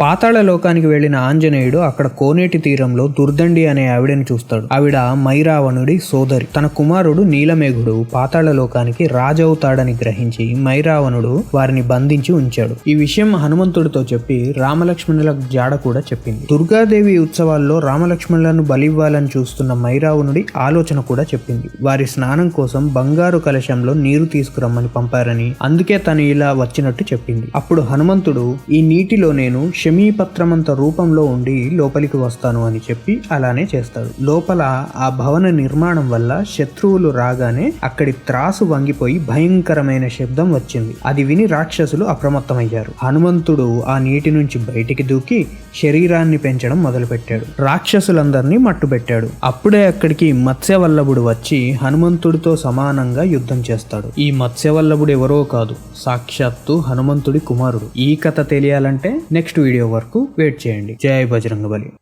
పాతాళ లోకానికి వెళ్ళిన ఆంజనేయుడు అక్కడ కోనేటి తీరంలో దుర్దండి అనే ఆవిడని చూస్తాడు. ఆవిడ మైరావణుడి సోదరి. తన కుమారుడు నీలమేఘుడు పాతాళ లోకానికి రాజవుతాడని గ్రహించి మైరావణుడు వారిని బంధించి ఉంచాడు. ఈ విషయం హనుమంతుడితో చెప్పి రామలక్ష్మణుల జాడ కూడా చెప్పింది. దుర్గాదేవి ఉత్సవాల్లో రామలక్ష్మణులను బలివ్వాలని చూస్తున్న మైరావణుడి ఆలోచన కూడా చెప్పింది. వారి స్నానం కోసం బంగారు కలశంలో నీరు తీసుకురమ్మని పంపారని అందుకే తను ఇలా వచ్చినట్టు చెప్పింది. అప్పుడు హనుమంతుడు ఈ నీటిలో నేను క్షమీపత్రమంత రూపంలో ఉండి లోపలికి వస్తాను అని చెప్పి అలానే చేస్తాడు. లోపల ఆ భవన నిర్మాణం వల్ల శత్రువులు రాగానే అక్కడి త్రాసు వంగిపోయి భయంకరమైన శబ్దం వచ్చింది. అది విని రాక్షసులు అప్రమత్తమయ్యారు. హనుమంతుడు ఆ నీటి నుంచి బయటికి దూకి శరీరాన్ని పెంచడం మొదలుపెట్టాడు. రాక్షసులందరినీ మట్టుబెట్టాడు. అప్పుడే అక్కడికి మత్స్యవల్లభుడు వచ్చి హనుమంతుడితో సమానంగా యుద్ధం చేస్తాడు. ఈ మత్స్యవల్లభుడు ఎవరో కాదు సాక్షాత్తు హనుమంతుడి కుమారుడు. ఈ కథ తెలియాలంటే నెక్స్ట్ వీడియో వరకు వెయిట్ చేయండి. జై బజరంగబలి.